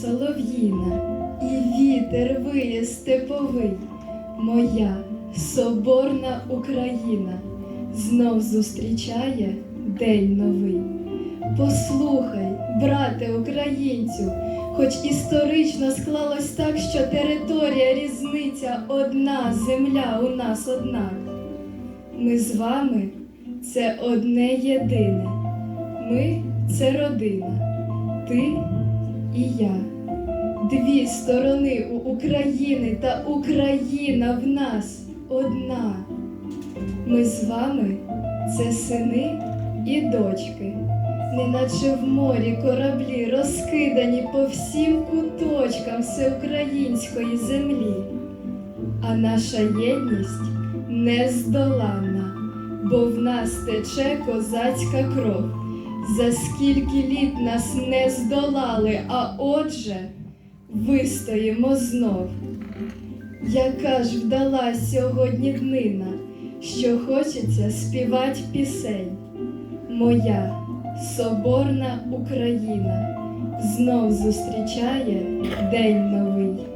солов'їна, і вітер виє степовий, моя соборна Україна знов зустрічає день новий. Послухай, брате українцю, хоч історично склалось так, що територія різниця одна, земля у нас одна. Ми з вами це одне єдине. Ми це родина, ти і я. Дві сторони у України та Україна в нас одна. Ми з вами це сини і дочки, неначе в морі кораблі розкидані по всім куточкам всеукраїнської землі. А наша єдність нездоланна, бо в нас тече козацька кров. За скільки літ нас не здолали, а отже, вистоїмо знов. Яка ж вдала сьогодні днина, що хочеться співать пісень. Моя соборна Україна знов зустрічає день новий.